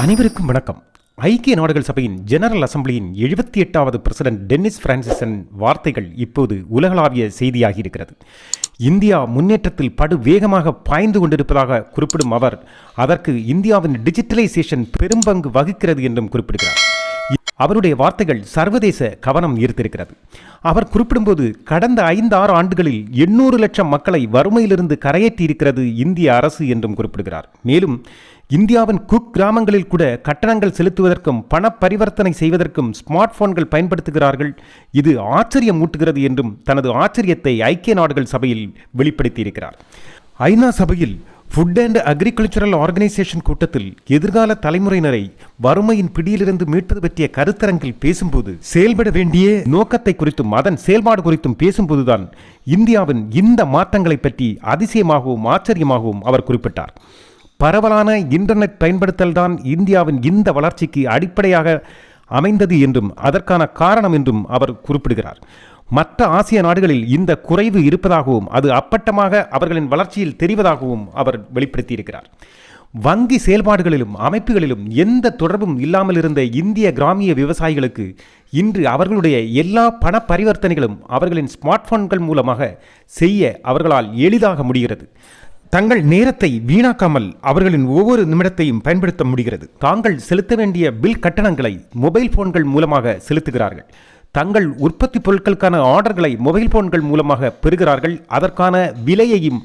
அனைவருக்கும் வணக்கம். ஐக்கிய நாடுகள் சபையின் ஜெனரல் அசம்பிளியின் எழுபத்தி எட்டாவது பிரசிடென்ட் டென்னிஸ் பிரான்சிஸன் வார்த்தைகள் இப்போது உலகளாவிய செய்தியாகி இருக்கிறது இந்தியா முன்னேற்றத்தில் படு வேகமாக பாய்ந்து கொண்டிருப்பதாக குறிப்பிடும் அவர் அதற்கு இந்தியாவின் டிஜிட்டலைசேஷன் பெரும்பங்கு வகிக்கிறது என்றும் குறிப்பிடுகிறார். அவருடைய வார்த்தைகள் சர்வதேச கவனம் ஈர்த்திருக்கிறது. அவர் குறிப்பிடும்போது கடந்த ஐந்து ஆறு ஆண்டுகளில் எண்ணூறு லட்சம் மக்களை வறுமையிலிருந்து கரையேற்றியிருக்கிறது இந்திய அரசு என்றும் குறிப்பிடுகிறார். மேலும் இந்தியாவின் குக் கிராமங்களில் கூட கட்டணங்கள் செலுத்துவதற்கும் பண பரிவர்த்தனை செய்வதற்கும் ஸ்மார்ட் போன்கள் பயன்படுத்துகிறார்கள். இது ஆச்சரியம் ஊட்டுகிறது என்றும் தனது ஆச்சரியத்தை ஐக்கிய நாடுகள் சபையில் வெளிப்படுத்தியிருக்கிறார். ஐநா சபையில் ஃபுட் அண்ட் அக்ரிகல்ச்சரல் ஆர்கனைசேஷன் கூட்டத்தில் எதிர்கால தலைமுறையினரை வறுமையின் பிடியிலிருந்து மீட்பது பற்றிய கருத்தரங்கில் பேசும்போது செயல்பட வேண்டிய நோக்கத்தை குறித்தும் அதன் செயல்பாடு குறித்தும் பேசும்போதுதான் இந்தியாவின் இந்த மாற்றங்களை பற்றி அதிசயமாகவும் ஆச்சரியமாகவும் அவர் குறிப்பிட்டார். பரவலான இன்டர்நெட் பயன்படுத்தல்தான் இந்தியாவின் இந்த வளர்ச்சிக்கு அடிப்படையாக அமைந்தது என்றும் அதற்கான காரணம் என்றும் அவர் குறிப்பிடுகிறார். மற்ற ஆசிய நாடுகளில் இந்த குறைவு இருப்பதாகவும் அது அப்பட்டமாக அவர்களின் வளர்ச்சியில் தெரிவதாகவும் அவர் வெளிப்படுத்தியிருக்கிறார். வங்கி செயல்பாடுகளிலும் அமைப்புகளிலும் எந்த தொடர்பும் இல்லாமல் இருந்த இந்திய கிராமிய விவசாயிகளுக்கு இன்று அவர்களுடைய எல்லா பண பரிவர்த்தனைகளும் அவர்களின் ஸ்மார்ட் போன்கள் மூலமாக செய்ய அவர்களால் எளிதாக முடிகிறது. தங்கள் நேரத்தை வீணாக்காமல் அவர்களின் ஒவ்வொரு நிமிடத்தையும் பயன்படுத்த முடிகிறது. தாங்கள் செலுத்த வேண்டிய பில் கட்டணங்களை மொபைல் போன்கள் மூலமாக செலுத்துகிறார்கள். தங்கள் உற்பத்தி பொருட்களுக்கான ஆர்டர்களை மொபைல் போன்கள் மூலமாக பெறுகிறார்கள். அதற்கான விலையையும்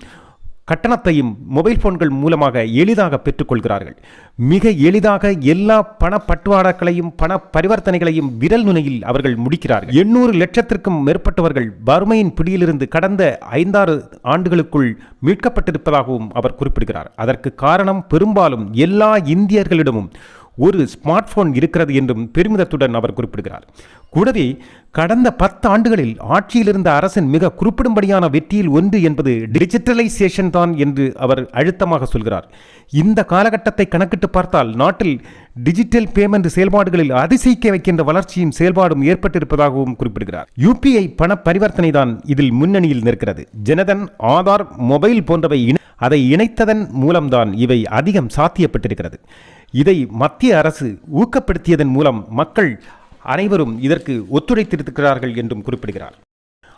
கட்டணத்தையும் மொபைல் போன்கள் மூலமாக எளிதாக பெற்றுக்கொள்கிறார்கள். மிக எளிதாக எல்லா பண பட்டுவாடாக்களையும் பண பரிவர்த்தனைகளையும் விரல் நுனையில் அவர்கள் முடிக்கிறார்கள். எண்ணூறு லட்சத்திற்கும் மேற்பட்டவர்கள் வறுமையின் பிடியிலிருந்து கடந்த ஐந்தாறு ஆண்டுகளுக்குள் மீட்கப்பட்டிருப்பதாகவும் அவர் குறிப்பிடுகிறார். அதற்கு காரணம் பெரும்பாலும் எல்லா இந்தியர்களிடமும் ஒரு ஸ்மார்ட் போன் இருக்கிறது என்றும் பெருமிதத்துடன் அவர் குறிப்பிடுகிறார். கூடவே கடந்த பத்து ஆண்டுகளில் ஆட்சியில் இருந்த அரசின் மிக குறிப்பிடும்படியான வெற்றியில் ஒன்று என்பது டிஜிட்டலைசேஷன் தான் என்று அவர் அழுத்தமாக சொல்கிறார். இந்த காலகட்டத்தை கணக்கிட்டு பார்த்தால் நாட்டில் டிஜிட்டல் பேமெண்ட் செயல்பாடுகளில் அதிசயிக்க வைக்கின்ற வளர்ச்சியும் செயல்பாடும் ஏற்பட்டிருப்பதாகவும் குறிப்பிடுகிறார். யூபிஐ பண பரிவர்த்தனை தான் இதில் முன்னணியில் நிற்கிறது. ஜனதன் ஆதார் மொபைல் போன்றவை அதை இணைத்ததன் மூலம்தான் இவை அதிகம் சாத்தியப்பட்டிருக்கிறது. இதை மத்திய அரசு ஊக்கப்படுத்தியதன் மூலம் மக்கள் அனைவரும் இதற்கு ஒத்துழைத்திருக்கிறார்கள் என்றும் குறிப்பிடுகிறார்.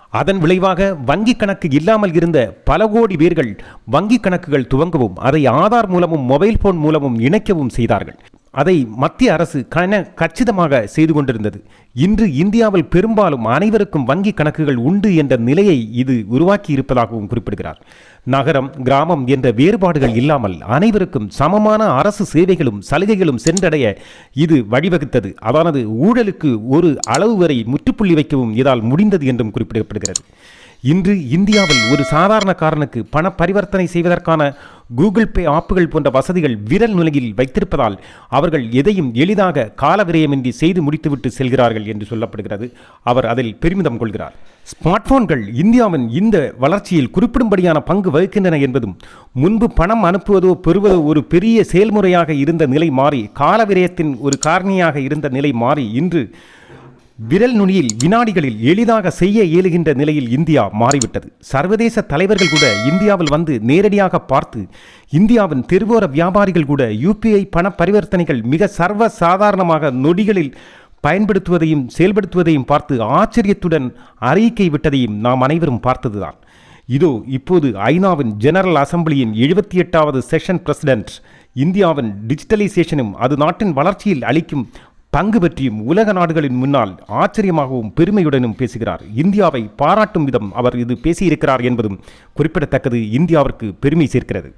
அதன் விளைவாக வங்கி கணக்கு இல்லாமல் இருந்த பல கோடி பேர்கள் வங்கி கணக்குகள் துவங்கவும் அதை ஆதார் மூலமும் மொபைல் போன் மூலமும் இணைக்கவும் செய்தார்கள். அதை மத்திய அரசு கன கச்சிதமாக செய்து கொண்டிருந்தது. இன்று இந்தியாவில் பெரும்பாலும் அனைவருக்கும் வங்கி கணக்குகள் உண்டு என்ற நிலையை இது உருவாக்கி இருப்பதாகவும் குறிப்பிடுகிறார். நகரம் கிராமம் என்ற வேறுபாடுகள் இல்லாமல் அனைவருக்கும் சமமான அரசு சேவைகளும் சலுகைகளும் சென்றடைய இது வழிவகுத்தது. அதானது ஊழலுக்கு ஒரு அளவு வரை முற்றுப்புள்ளி வைக்கவும் இதால் முடிந்தது என்றும் குறிப்பிடப்படுகிறது. இன்று இந்தியாவில் ஒரு சாதாரண காரனுக்கு பண பரிவர்த்தனை செய்வதற்கான கூகுள் பே ஆப்புகள் போன்ற வசதிகள் விரல் நுழையில் வைத்திருப்பதால் அவர்கள் எதையும் எளிதாக காலவிரயமின்றி செய்து முடித்துவிட்டு செல்கிறார்கள் என்று சொல்லப்படுகிறது. அவர் அதில் பெருமிதம் கொள்கிறார். ஸ்மார்ட் போன்கள் இந்தியாவின் இந்த வளர்ச்சியில் குறிப்பிடும்படியான பங்கு வகிக்கின்றன என்பதும் முன்பு பணம் அனுப்புவதோ பெறுவதோ ஒரு பெரிய செயல்முறையாக இருந்த நிலை மாறி காலவிரயத்தின் ஒரு காரணியாக இருந்த நிலை மாறி இன்று விரல் நுனியில் வினாடிகளில் எளிதாக செய்ய இயலுகின்ற நிலையில் இந்தியா மாறிவிட்டது. சர்வதேச தலைவர்கள் கூட இந்தியாவில் வந்து நேரடியாக பார்த்து இந்தியாவின் தெருவோர வியாபாரிகள் கூட யூபிஐ பண பரிவர்த்தனைகள் மிக சர்வ சாதாரணமாக நொடிகளில் பயன்படுத்துவதையும் செயல்படுத்துவதையும் பார்த்து ஆச்சரியத்துடன் அறிக்கை விட்டதையும் நாம் அனைவரும் பார்த்ததுதான். இதோ இப்போது ஐநாவின் ஜெனரல் அசம்பிளியின் எழுபத்தி எட்டாவது செஷன் பிரசிடென்ட் இந்தியாவின் டிஜிட்டலைசேஷனும் அது நாட்டின் வளர்ச்சியில் அளிக்கும் பங்கு பற்றியும் உலக நாடுகளின் முன்னால் ஆச்சரியமாகவும் பெருமையுடனும் பேசுகிறார். இந்தியாவை பாராட்டும் விதம் அவர் இது பேசியிருக்கிறார் என்பதும் குறிப்பிடத்தக்கது. இந்தியாவிற்கு பெருமை சேர்க்கிறது.